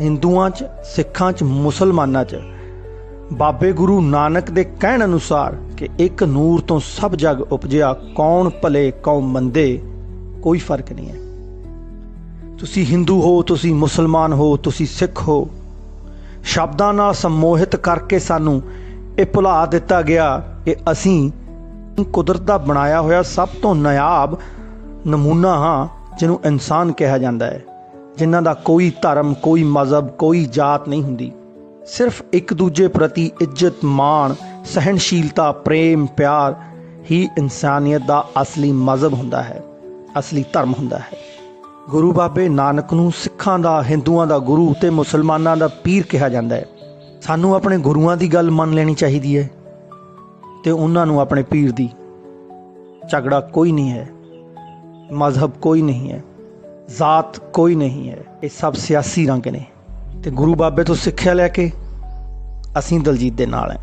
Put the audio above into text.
ਹਿੰਦੂਆਂ 'ਚ, ਸਿੱਖਾਂ 'ਚ, ਮੁਸਲਮਾਨਾਂ 'ਚ। ਬਾਬੇ ਗੁਰੂ ਨਾਨਕ ਦੇ ਕਹਿਣ ਅਨੁਸਾਰ ਕਿ ਇੱਕ ਨੂਰ ਤੋਂ ਸਭ ਜਗ ਉਪਜਿਆ, ਕੌਣ ਭਲੇ, ਕੌਣ ਮੰਦੇ, ਕੋਈ ਫ਼ਰਕ ਨਹੀਂ ਹੈ। ਤੁਸੀਂ ਹਿੰਦੂ ਹੋ, ਤੁਸੀਂ ਮੁਸਲਮਾਨ ਹੋ, ਤੁਸੀਂ ਸਿੱਖ ਹੋ। ਸ਼ਬਦਾਂ ਨਾਲ ਸਮੋਹਿਤ ਕਰਕੇ ਸਾਨੂੰ ਇਹ ਭੁਲਾ ਦਿੱਤਾ ਗਿਆ ਕਿ ਅਸੀਂ ਕੁਦਰਤ ਦਾ ਬਣਾਇਆ ਹੋਇਆ ਸਭ ਤੋਂ ਨਾਇਆਬ ਨਮੂਨਾ ਹਾਂ, ਜਿਹਨੂੰ ਇਨਸਾਨ ਕਿਹਾ ਜਾਂਦਾ ਹੈ। ਜਿਨ੍ਹਾਂ ਦਾ ਕੋਈ ਧਰਮ, ਕੋਈ ਮਜ਼ਹਬ, ਕੋਈ ਜਾਤ ਨਹੀਂ ਹੁੰਦੀ। ਸਿਰਫ ਇੱਕ ਦੂਜੇ ਪ੍ਰਤੀ ਇੱਜ਼ਤ, ਮਾਣ, ਸਹਿਣਸ਼ੀਲਤਾ, ਪ੍ਰੇਮ, ਪਿਆਰ ਹੀ ਇਨਸਾਨੀਅਤ ਦਾ ਅਸਲੀ ਮਜ਼ਹਬ ਹੁੰਦਾ ਹੈ, ਅਸਲੀ ਧਰਮ ਹੁੰਦਾ ਹੈ। ਗੁਰੂ ਬਾਬੇ ਨਾਨਕ ਨੂੰ ਸਿੱਖਾਂ ਦਾ, ਹਿੰਦੂਆਂ ਦਾ ਗੁਰੂ ਤੇ ਮੁਸਲਮਾਨਾਂ ਦਾ ਪੀਰ ਕਿਹਾ ਜਾਂਦਾ ਹੈ। ਸਾਨੂੰ ਆਪਣੇ ਗੁਰੂਆਂ ਦੀ ਗੱਲ ਮੰਨ ਲੈਣੀ ਚਾਹੀਦੀ ਹੈ ਤੇ ਉਹਨਾਂ ਨੂੰ ਆਪਣੇ ਪੀਰ ਦੀ। ਝਗੜਾ ਕੋਈ ਨਹੀਂ ਹੈ, ਮਜ਼ਹਬ ਕੋਈ ਨਹੀਂ ਹੈ। ਜ਼ਾਤ ਕੋਈ ਨਹੀਂ ਹੈ। ਇਹ ਸਭ ਸਿਆਸੀ ਰੰਗ ਨੇ। ਤੇ ਗੁਰੂ ਬਾਬੇ ਤੋਂ ਸਿੱਖਿਆ ਲੈ ਕੇ ਅਸੀਂ ਦਲਜੀਤ ਦੇ ਨਾਲ ਹਾਂ।